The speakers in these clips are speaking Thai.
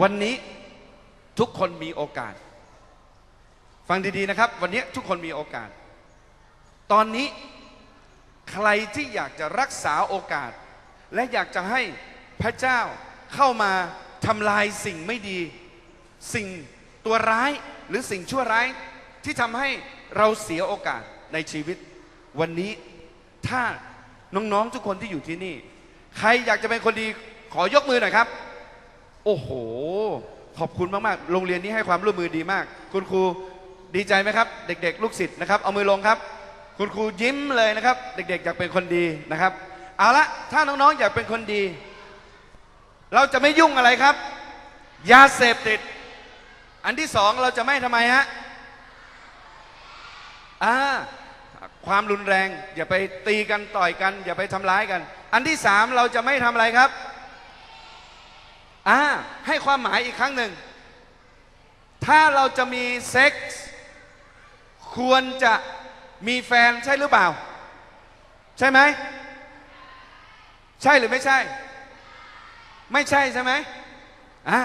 วันนี้ทุกคนมีโอกาส ฟังดีๆนะครับ วันนี้ทุกคนมีโอกาส ตอนนี้ใครที่อยากจะรักษาโอกาส และอยากจะให้พระเจ้าเข้ามาทำลายสิ่งไม่ดี สิ่งตัวร้ายหรือสิ่งชั่วร้ายที่ทำให้เราเสียโอกาสในชีวิต วันนี้ถ้าน้องๆทุกคนที่อยู่ที่นี่ ใครอยากจะเป็นคนดีขอยกมือหน่อยครับ โอ้โห ขอบคุณมากๆ โรงเรียนนี้ให้ความร่วมมือดีมาก คุณครูดีใจไหมครับ เด็ก ๆ ลูกศิษย์นะครับ เอามือลงครับ คุณครูยิ้มเลยนะครับ เด็ก ๆ อยากเป็นคนดีนะครับ เอาละถ้าน้อง ๆ อยากเป็นคนดี เราจะไม่ยุ่งอะไรครับ ยาเสพติด อันที่สองเราจะไม่ทำไมฮะอ่าความรุนแรง อย่าไปตีกันต่อยกัน อย่าไปทำร้ายกัน อันที่สามเราจะไม่ทำอะไรครับ อ่าให้ความหมายอีกครั้งหนึ่ง ถ้าเราจะมีเซ็กส์ควรจะมีแฟนใช่หรือเปล่า ใช่ไหม ใช่หรือไม่ใช่ ไม่ใช่ใช่ไหมอ่า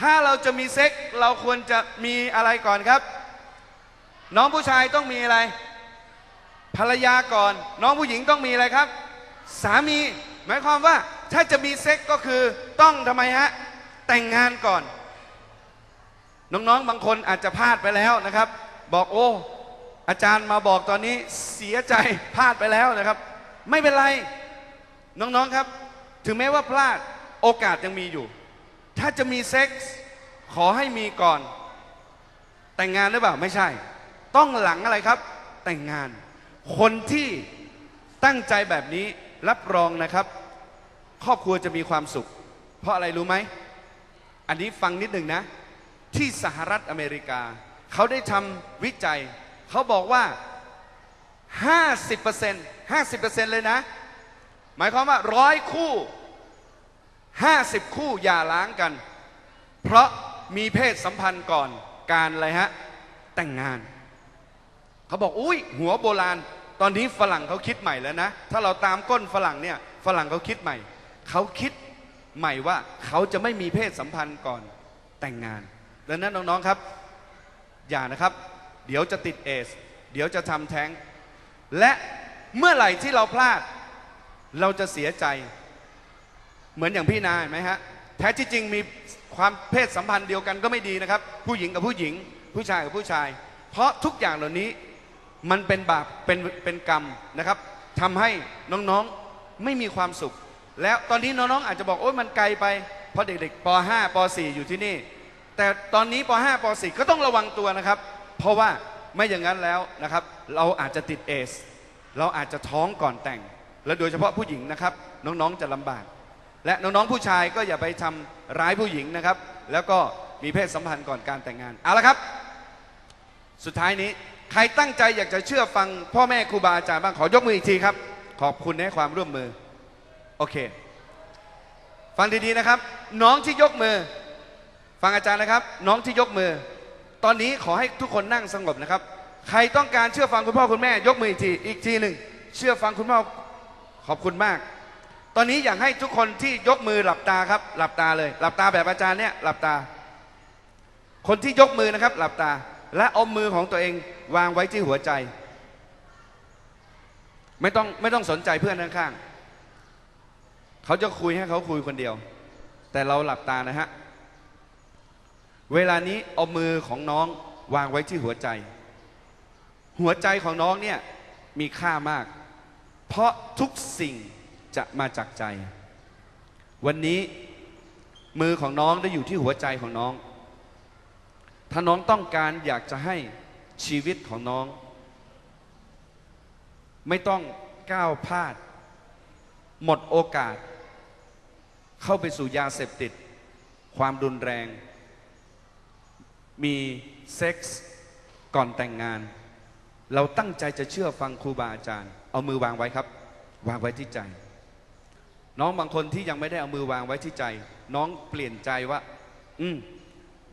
ถ้าเราจะมีเซ็กส์เราควรจะมีอะไรก่อนครับ น้องผู้ชายต้องมีอะไร ภรรยาก่อน น้องผู้หญิงต้องมีอะไรครับ สามี หมายความว่า ถ้าจะมีเซ็กก็คือต้องทำไมฮะ แต่งงานก่อน น้องๆ บางคนอาจจะพลาดไปแล้วนะครับ บอกโอ้ อาจารย์มาบอกตอนนี้เสียใจพลาดไปแล้วนะครับ ไม่เป็นไร น้องๆครับ ถึงแม้ว่าพลาดโอกาสยังมีอยู่ ถ้าจะมีเซ็กส์ขอให้มีก่อน แต่งงานหรือเปล่าไม่ใช่ ต้องหลังอะไรครับ แต่งงาน คนที่ตั้งใจแบบนี้รับรองนะครับ ครอบครัวจะมีความสุข เพราะอะไรรู้ไหม อันนี้ฟังนิดหนึ่งนะ ที่สหรัฐอเมริกา เขาได้ทำวิจัย เขาบอกว่า 50% 50%เลยนะ หมายความว่าร้อยคู่ 50 คู่อย่าล้างกัน เพราะมีเพศสัมพันธ์ก่อนการอะไรฮะ แต่งงาน เขาบอกอุ้ยหัวโบราณ ตอนนี้ฝรั่งเขาคิดใหม่แล้วนะ ถ้าเราตามก้นฝรั่งเนี่ย ฝรั่งเขาคิดใหม่ เขาคิดใหม่ว่าเขาจะไม่มีเพศสัมพันธ์ก่อนแต่งงานดังนั้นน้องๆครับ อย่านะครับ เดี๋ยวจะติดเอสเดี๋ยวจะทำแท้ง และเมื่อไหร่ที่เราพลาด เราจะเสียใจ เหมือนอย่างพี่นาเห็นไหมฮะแท้ที่จริงมีความเพศสัมพันธ์เดียวกันก็ไม่ดีนะครับ ผู้หญิงกับผู้หญิง ผู้ชายกับผู้ชาย เพราะทุกอย่างเหล่านี้มันเป็นบาปเป็นเป็นกรรมนะครับทำให้น้องๆไม่มีความสุข แล้วตอนนี้น้องๆอาจจะบอกโอ้ยมันไกลไป เพราะเด็กๆป .5 ป .4 อยู่ที่นี่ แต่ตอนนี้ป .5 ป .4 ก็ต้องระวังตัวนะครับ เพราะว่าไม่อย่างนั้นแล้วนะครับ เราอาจจะติดเอส เราอาจจะท้องก่อนแต่ง และโดยเฉพาะผู้หญิงนะครับ น้องๆจะลำบาก และน้องๆผู้ชายก็อย่าไปทำร้ายผู้หญิงนะครับ แล้วก็มีเพศสัมพันธ์ก่อนการแต่งงานเอาละครับ สุดท้ายนี้ใครตั้งใจอยากจะเชื่อฟังพ่อแม่ครูบาอาจารย์บ้างขอยกมืออีกทีครับ ขอบคุณให้ความร่วมมือ โอเค ฟังดีๆนะครับ น้องที่ยกมือ ฟังอาจารย์นะครับ น้องที่ยกมือ ตอนนี้ขอให้ทุกคนนั่งสงบนะครับ ใครต้องการเชื่อฟังคุณพ่อคุณแม่ ยกมืออีกทีอีกทีหนึ่งเชื่อฟังคุณพ่อขอบคุณมาก ตอนนี้อยากให้ทุกคนที่ยกมือหลับตาครับ หลับตาเลย หลับตาแบบอาจารย์เนี่ยหลับตา คนที่ยกมือนะครับ หลับตา และเอามือของตัวเองวางไว้ที่หัวใจ ไม่ต้องไม่ต้องสนใจเพื่อนข้างๆ เขาจะคุยให้เขาคุยคนเดียว แต่เราหลับตานะฮะ เวลานี้เอามือของน้องวางไว้ที่หัวใจ หัวใจของน้องเนี่ยมีค่ามาก เพราะทุกสิ่งจะมาจากใจ วันนี้มือของน้องได้อยู่ที่หัวใจของน้อง ถ้าน้องต้องการอยากจะให้ชีวิตของน้อง ไม่ต้องก้าวพลาด หมดโอกาส เข้าไปสู่ยาเสพติด ความรุนแรง มีเซ็กส์ก่อนแต่งงาน เราตั้งใจจะเชื่อฟังครูบาอาจารย์ เอามือวางไว้ครับ วางไว้ที่ใจ น้องบางคนที่ยังไม่ได้เอามือวางไว้ที่ใจ น้องเปลี่ยนใจว่า อืม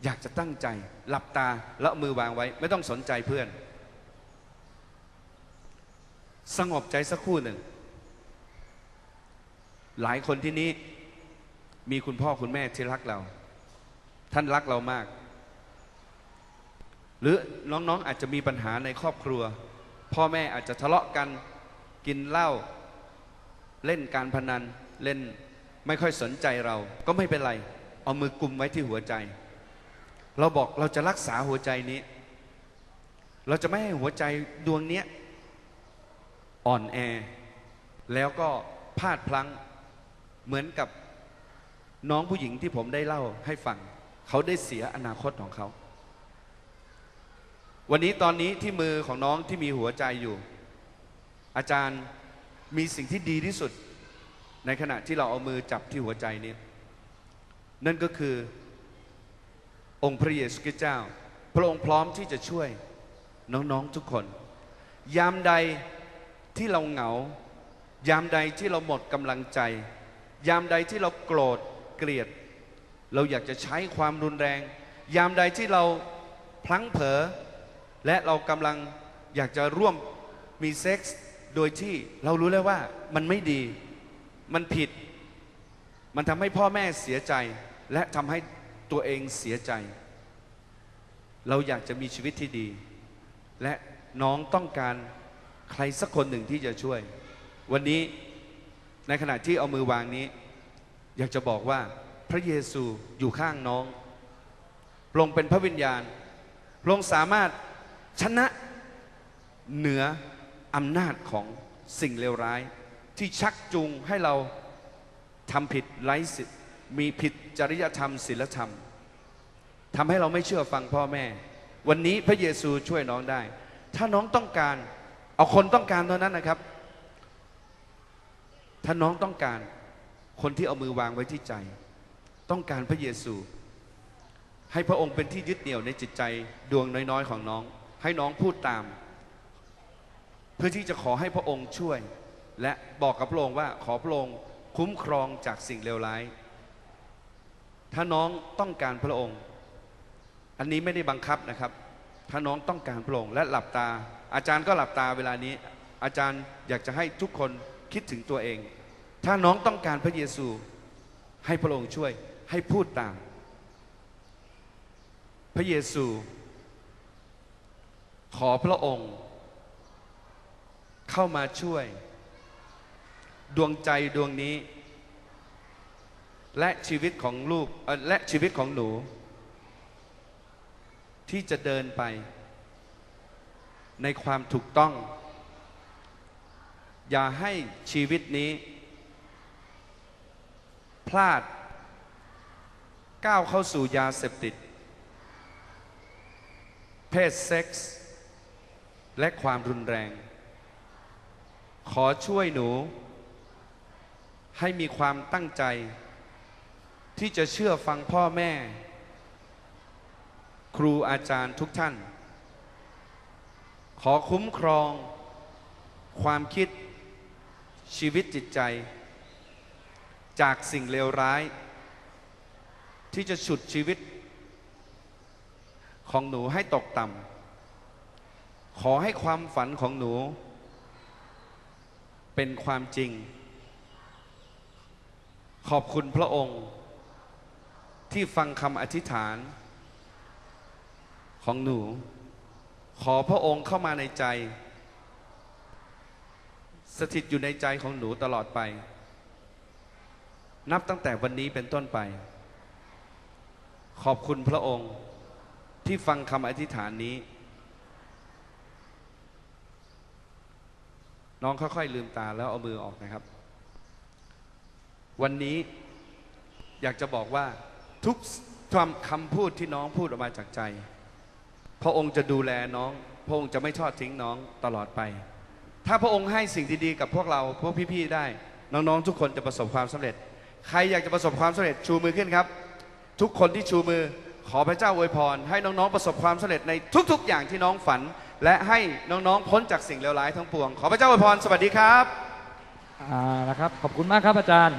อยากจะตั้งใจ หลับตาแล้วมือวางไว้ ไม่ต้องสนใจเพื่อน สงบใจสักครู่หนึ่ง หลายคนที่นี้ มีคุณพ่อคุณแม่ที่รักเรา ท่านรักเรามาก หรือน้องๆอาจจะมีปัญหาในครอบครัว พ่อแม่อาจจะทะเลาะกันกินเหล้าเล่นการพนันเล่นไม่ค่อยสนใจเรา ก็ไม่เป็นไร เอามือกุมไว้ที่หัวใจ เราบอกเราจะรักษาหัวใจนี้ เราจะไม่ให้หัวใจดวงนี้อ่อนแอ แล้วก็พลาดพลั้งเหมือนกับ น้องผู้หญิงที่ผมได้เล่าให้ฟัง เขาได้เสียอนาคตของเขา วันนี้ตอนนี้ที่มือของน้องที่มีหัวใจอยู่ อาจารย์มีสิ่งที่ดีที่สุด ในขณะที่เราเอามือจับที่หัวใจนี้ นั่นก็คือองค์พระเยซูคริสต์เจ้า พระองค์พร้อมที่จะช่วยน้องๆทุกคน ยามใดที่เราเหงา ยามใดที่เราหมดกำลังใจ ยามใดที่เราโกรธ เกลียด เราอยากจะใช้ความรุนแรง ยามใดที่เราพลั้งเผลอและเรากำลังอยากจะร่วมมีเซ็กส์โดยที่เรารู้แล้วว่ามันไม่ดี มันผิด มันทำให้พ่อแม่เสียใจ และทำให้ตัวเองเสียใจ เราอยากจะมีชีวิตที่ดี และน้องต้องการใครสักคนหนึ่งที่จะช่วย วันนี้ในขณะที่เอามือวางนี้ อยากจะบอกว่าพระเยซูอยู่ข้างน้องพระองค์เป็นพระวิญญาณพระองค์สามารถชนะเหนืออำนาจของสิ่งเลวร้าย ที่ชักจูงให้เราทำผิดไร้สิทธิ์มีผิดจริยธรรมศีลธรรมทำให้เราไม่เชื่อฟังพ่อแม่ วันนี้พระเยซูช่วยน้องได้ ถ้าน้องต้องการ เอาคนต้องการเท่านั้นนะครับ ถ้าน้องต้องการ คนที่เอามือวางไว้ที่ใจ ต้องการพระเยซู ให้พระองค์เป็นที่ยึดเหนี่ยวในจิตใจดวงน้อยๆของน้อง ให้น้องพูดตาม เพื่อที่จะขอให้พระองค์ช่วย และบอกกับพระองค์ว่าขอพระองค์คุ้มครองจากสิ่งเลวร้าย ถ้าน้องต้องการพระองค์ อันนี้ไม่ได้บังคับนะครับ ถ้าน้องต้องการพระองค์และหลับตา อาจารย์ก็หลับตาเวลานี้ อาจารย์อยากจะให้ทุกคนคิดถึงตัวเอง ถ้าน้องต้องการพระเยซูให้พระองค์ช่วยให้พูดตาม พระเยซู ขอพระองค์ เข้ามาช่วย ดวงใจดวงนี้ และชีวิตของลูกและชีวิตของหนู ที่จะเดินไป ในความถูกต้อง อย่าให้ชีวิตนี้ พลาดก้าวเข้าสู่ยาเสพติด เพศเซ็กส์และความรุนแรง ขอช่วยหนู ให้มีความตั้งใจ ที่จะเชื่อฟังพ่อแม่ ครูอาจารย์ทุกท่าน ขอคุ้มครอง ความคิดชีวิตจิตใจ จากสิ่งเลวร้าย ที่จะฉุดชีวิต ของหนูให้ตกต่ำขอให้ความฝันของหนู เป็นความจริง ขอบคุณพระองค์ ที่ฟังคำอธิษฐาน ของหนู ขอพระองค์เข้ามาในใจ สถิตอยู่ในใจของหนูตลอดไป นับตั้งแต่วันนี้เป็นต้นไป ขอบคุณพระองค์ที่ฟังคำอธิษฐานนี้ น้องค่อยๆลืมตาแล้วเอามือออกนะครับ วันนี้อยากจะบอกว่าทุกคำคำพูดที่น้องพูดออกมาจากใจ พระองค์จะดูแลน้อง พระองค์จะไม่ทอดทิ้งน้องตลอดไป ถ้าพระองค์ให้สิ่งดีๆกับพวกเราพวกพี่ๆได้ น้องๆทุกคนจะประสบความสำเร็จ ใครอยากจะประสบความสำเร็จชูมือขึ้นครับ ทุกคนที่ชูมือขอพระเจ้าอวยพร ให้น้องๆประสบความสำเร็จในทุกๆ อย่างที่น้องฝัน และให้น้องๆพ้นจากสิ่งเลวร้ายทั้งปวง ขอพระเจ้าอวยพรสวัสดีครับ อ่านะครับ ขอบคุณมากครับอาจารย์